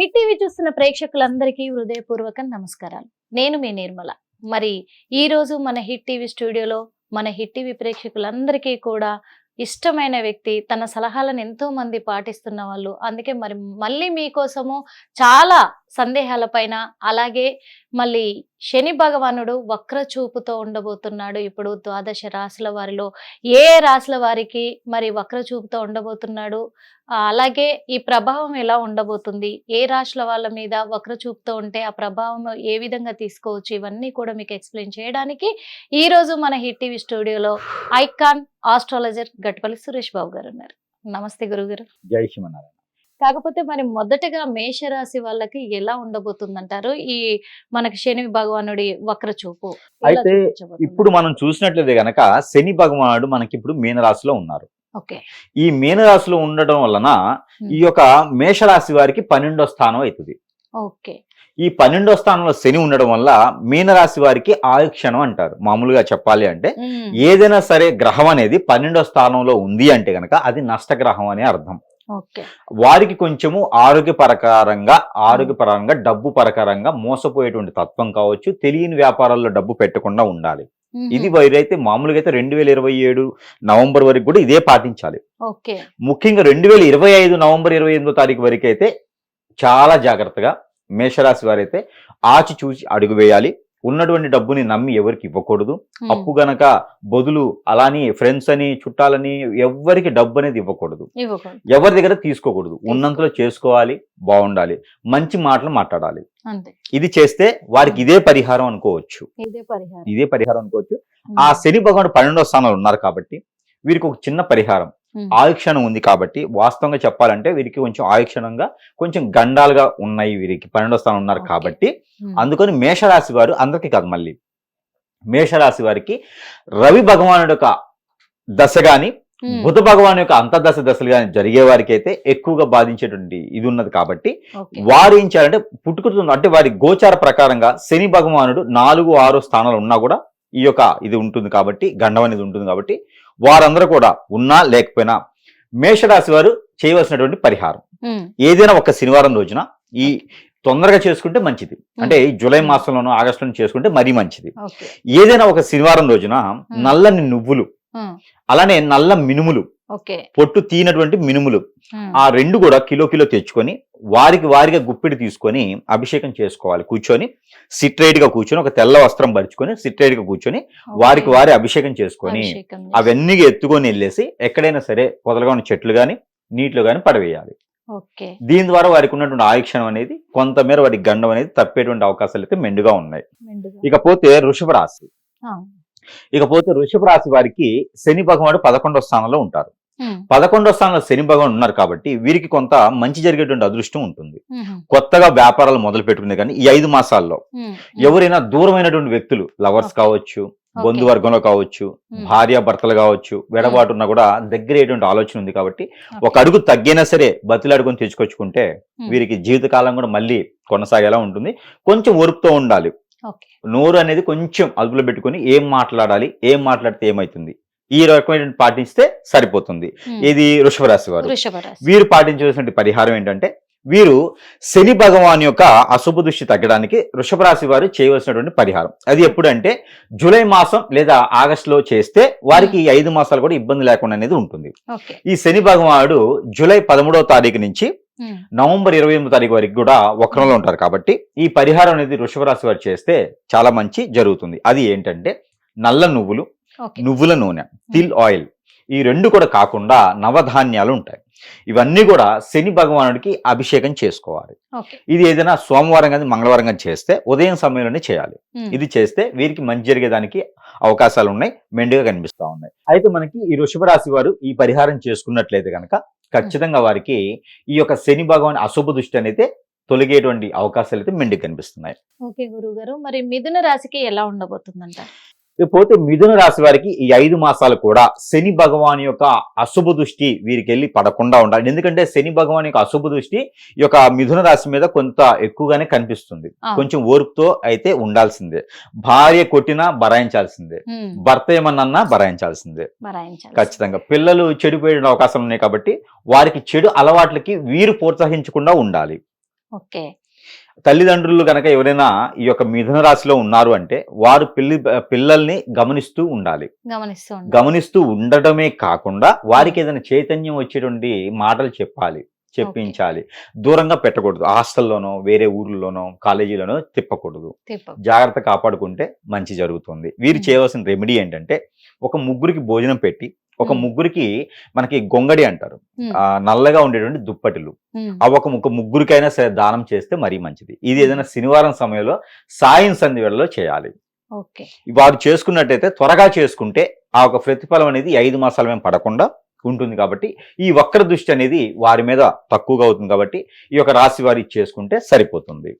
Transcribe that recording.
Hit TV చూస్తున్న ప్రేక్షకులందరికీ హృదయపూర్వక నమస్కారాలు. నేను మీ నిర్మల. మరి ఈరోజు మన హిట్ టీవీ స్టూడియోలో మన హిట్ టీవీ ప్రేక్షకులందరికీ కూడా ఇష్టమైన వ్యక్తి తన సలహాలను ఎంతో మంది పాటిస్తున్న వాళ్ళు. అందుకే మరి మళ్ళీ మీకోసము చాలా సందేహాల పైన అలాగే మళ్ళీ శని భగవానుడు వక్ర చూపుతో ఉండబోతున్నాడు. ఇప్పుడు ద్వాదశ రాశుల వారిలో ఏ రాశుల వారికి మరి వక్ర చూపుతో ఉండబోతున్నాడు? అలాగే ఈ ప్రభావం ఎలా ఉండబోతుంది? ఏ రాశుల వాళ్ళ మీద వక్ర చూపుతో ఉంటే ఆ ప్రభావం ఏ విధంగా తీసుకోవచ్చు? ఇవన్నీ కూడా మీకు ఎక్స్ప్లెయిన్ చేయడానికి ఈ రోజు మన హిట్ టీవీ స్టూడియోలో ఐకాన్ ఆస్ట్రాలజర్ గట్పల్లి సురేష్ బాబు గారు ఉన్నారు. నమస్తే గురుగారు. జై శ్రీమన్నారాయణ కాకపోతే మరి మొదటగా మేషరాశి వాళ్ళకి ఎలా ఉండబోతుందంటారు? ఈ మనకి శని భగవానుడి వక్ర చూపు అయితే? ఇప్పుడు మనం చూసినట్లయితే గనక శని భగవానుడు మనకి ఇప్పుడు మీనరాశిలో ఉన్నారు. ఈ మీనరాశిలో ఉండడం వలన ఈ యొక్క మేషరాశి వారికి పన్నెండో స్థానం అవుతుంది. ఓకే. ఈ పన్నెండో స్థానంలో శని ఉండడం వల్ల మీనరాశి వారికి ఆయుక్షణం అంటారు. మామూలుగా చెప్పాలి అంటే ఏదైనా సరే గ్రహం అనేది పన్నెండో స్థానంలో ఉంది అంటే గనక అది నష్టగ్రహం అనే అర్థం. వారికి కొంచెము ఆరోగ్యపరకారంగా ఆరోగ్యపరంగా డబ్బు పరకరంగా మోసపోయేటువంటి తత్వం కావచ్చు తెలియని వ్యాపారాల్లో డబ్బు పెట్టకుండా ఉండాలి. ఇది వైరైతే మామూలుగా అయితే రెండు వేల ఇరవై ఏడు నవంబర్ వరకు కూడా ఇదే పాటించాలి. ముఖ్యంగా రెండు వేల ఇరవై ఐదు నవంబర్ ఇరవై ఎనిమిదో తారీఖు వరకు అయితే చాలా జాగ్రత్తగా మేషరాశి వారైతే ఆచి చూసి అడుగు వేయాలి. ఉన్నటువంటి డబ్బుని నమ్మి ఎవరికి ఇవ్వకూడదు. అప్పు గనక బదులు అలాని ఫ్రెండ్స్ అని చుట్టాలని ఎవ్వరికి డబ్బు అనేది ఇవ్వకూడదు. ఎవరి దగ్గర తీసుకోకూడదు. ఉన్నంతలో చేసుకోవాలి బాగుండాలి. మంచి మాటలు మాట్లాడాలి. ఇది చేస్తే వారికి ఇదే పరిహారం అనుకోవచ్చు. ఇదే పరిహారం. అనుకోవచ్చు. ఆ శని భగవానుడు పన్నెండో స్థానంలో ఉన్నారు కాబట్టి వీరికి ఒక చిన్న పరిహారం. ఆయుక్షణం ఉంది కాబట్టి వాస్తవంగా చెప్పాలంటే వీరికి కొంచెం ఆయుక్షణంగా కొంచెం గండాలుగా ఉన్నాయి వీరికి. పన్నెండో స్థానం ఉన్నారు. కాబట్టి అందుకని మేషరాశి వారు అందరికీ కాదు మళ్ళీ. మేషరాశి వారికి రవి భగవానుడు యొక్క దశ గాని బుధ భగవాన్ యొక్క అంతర్దశ దశలు కానీ జరిగే వారికి అయితే ఎక్కువగా బాధించేటువంటి ఇది ఉన్నది కాబట్టి వారు ఏం చేయాలంటే పుట్టుకుతుంది అంటే వారి గోచార ప్రకారంగా శని భగవానుడు నాలుగు ఆరు స్థానాలు ఉన్నా కూడా ఈ యొక్క ఇది ఉంటుంది కాబట్టి గండం అనేది ఉంటుంది కాబట్టి వారందరూ కూడా ఉన్నా లేకపోయినా మేషరాశి వారు చేయవలసినటువంటి పరిహారం. ఏదైనా ఒక శనివారం రోజున ఈ తొందరగా చేసుకుంటే మంచిది. అంటే ఈ జూలై మాసంలోనో ఆగస్టులోనో చేసుకుంటే మరీ మంచిది. ఏదైనా ఒక శనివారం రోజున నల్లని నువ్వులు అలానే నల్ల మినుములు పొట్టు తీనటువంటి మినుములు. ఆ. రెండు కూడా కిలో కిలో తెచ్చుకొని వారికి వారిగా గుప్పిడి తీసుకొని అభిషేకం చేసుకోవాలి. కూర్చొని సిట్రైట్గా కూర్చొని ఒక తెల్ల వస్త్రం పరుచుకొని సిట్రైట్గా కూర్చొని వారికి. వారి అభిషేకం చేసుకొని. అవన్నీ ఎత్తుకొని వెళ్ళేసి ఎక్కడైనా సరే పొదలుగా ఉన్న చెట్లు గాని నీటిలో గాని పడవేయాలి. దీని ద్వారా వారికి ఉన్నటువంటి ఆయుక్షణం అనేది కొంతమేర వారికి గండం అనేది తప్పేటువంటి అవకాశాలు అయితే మెండుగా ఉన్నాయి. ఇకపోతే వృషభ రాశి ఇకపోతే వృషభ రాశి వారికి శని భగవానుడు పదకొండో స్థానంలో ఉంటారు. పదకొండో స్థానంలో శని భగవాన్ ఉన్నారు కాబట్టి వీరికి కొంత మంచి జరిగేటువంటి అదృష్టం ఉంటుంది. కొత్తగా వ్యాపారాలు మొదలు పెట్టుకునే కానీ ఈ ఐదు మాసాల్లో ఎవరైనా దూరమైనటువంటి వ్యక్తులు లవర్స్ కావచ్చు. బంధువర్గంలో కావచ్చు భార్య భర్తలు కావచ్చు వెడబాటు ఉన్నా కూడా దగ్గరేటువంటి ఆలోచన ఉంది కాబట్టి. ఒక అడుగు తగ్గినా సరే బతిలాడుకొని తెచ్చుకొచ్చుకుంటే వీరికి జీవితకాలం కూడా మళ్ళీ కొనసాగేలా ఉంటుంది. కొంచెం ఓర్పుతో ఉండాలి. నోరు అనేది కొంచెం అదుపులో పెట్టుకొని ఏం మాట్లాడాలి ఏం మాట్లాడితే ఏమైతుంది? ఈ రకమైన పాటిస్తే సరిపోతుంది. ఇది వృషభ రాశి వారు వీరు పాటించవలసిన పరిహారం ఏంటంటే వీరు శని భగవాన్ యొక్క అశుభ దృష్టి తగ్గడానికి వృషభ రాశి వారు చేయవలసినటువంటి పరిహారం. అది ఎప్పుడంటే జూలై మాసం లేదా ఆగస్టులో చేస్తే వారికి ఈ ఐదు మాసాలు కూడా ఇబ్బంది లేకుండా అనేది ఉంటుంది. ఈ శని భగవానుడు జూలై పదమూడవ తారీఖు నుంచి నవంబర్ ఇరవై ఎనిమిది తారీఖు వరకు కూడా వక్రంలో ఉంటారు కాబట్టి ఈ పరిహారం అనేది వృషభ రాశి వారు చేస్తే చాలా మంచి జరుగుతుంది. అది ఏంటంటే నల్ల నువ్వులు నువ్వుల నూనె. తిల్ ఆయిల్. ఈ రెండు కూడా కాకుండా నవధాన్యాలు ఉంటాయి. ఇవన్నీ కూడా శని భగవానుడికి అభిషేకం చేసుకోవాలి. ఇది ఏదైనా సోమవారం కానీ మంగళవారం కానీ చేస్తే ఉదయం సమయంలోనే చేయాలి. ఇది చేస్తే వీరికి మంచి జరిగేదానికి అవకాశాలు ఉన్నాయి. మెండుగా కనిపిస్తా ఉన్నాయి. అయితే మనకి ఈ వృషభ రాశి వారు ఈ పరిహారం చేసుకున్నట్లయితే కనుక ఖచ్చితంగా వారికి ఈ యొక్క శని భగవాన్ అశుభ దృష్టి అనేది తొలగేటువంటి అవకాశాలు అయితే మెండుగా కనిపిస్తున్నాయి. ఓకే గురువు గారు మరి మిథున రాశికి ఎలా ఉండబోతుందంట పోతే మిథున రాశి వారికి ఈ ఐదు మాసాలు కూడా శని భగవాన్ యొక్క అశుభ దృష్టి వీరికి వెళ్ళి పడకుండా ఉండాలి. ఎందుకంటే శని భగవాన్ యొక్క అశుభ దృష్టి ఈ యొక్క మిథున రాశి మీద కొంత ఎక్కువగానే కనిపిస్తుంది. కొంచెం ఓర్పుతో అయితే ఉండాల్సిందే. భార్య కొట్టినా బరాయించాల్సిందే. భర్త ఏమన్నా బరాయించాల్సిందే. ఖచ్చితంగా. పిల్లలు చెడిపోయే అవకాశాలు ఉన్నాయి కాబట్టి వారికి చెడు అలవాట్లకి వీరు ప్రోత్సహించకుండా ఉండాలి. ఓకే. తల్లిదండ్రులు కనుక ఎవరైనా ఈ యొక్క మిథున రాశిలో ఉన్నారు అంటే వారు పిల్లి పిల్లల్ని గమనిస్తూ ఉండాలి గమనిస్తూ ఉండాలి. గమనిస్తూ ఉండటమే కాకుండా వారికి ఏదైనా చైతన్యం వచ్చేటువంటి మాటలు చెప్పాలి చెప్పించాలి. దూరంగా పెట్టకూడదు. హాస్టల్లోనో వేరే ఊర్లోనో కాలేజీలోనో తిప్పకూడదు. తిప్పు జాగ్రత్త కాపాడుకుంటే మంచి జరుగుతుంది. వీరు. చేయవలసిన రెమెడీ ఏంటంటే ఒక ముగ్గురికి భోజనం పెట్టి ఒక. ముగ్గురికి మనకి గొంగడి అంటారు. నల్లగా ఉండేటువంటి దుప్పటిలు. అవి ఒక ముగ్గురికైనా సరే దానం చేస్తే మరీ మంచిది. ఇది ఏదైనా శనివారం సమయంలో సాయం సంధి వేళలో చేయాలి. వారు చేసుకున్నట్టయితే త్వరగా చేసుకుంటే ఆ ఒక ప్రతిఫలం అనేది ఐదు మాసాల మేము పడకుండా ఉంటుంది కాబట్టి ఈ వక్ర దృష్టి అనేది వారి మీద తక్కువగా అవుతుంది కాబట్టి ఈ యొక్క రాశి వారి చేసుకుంటే సరిపోతుంది.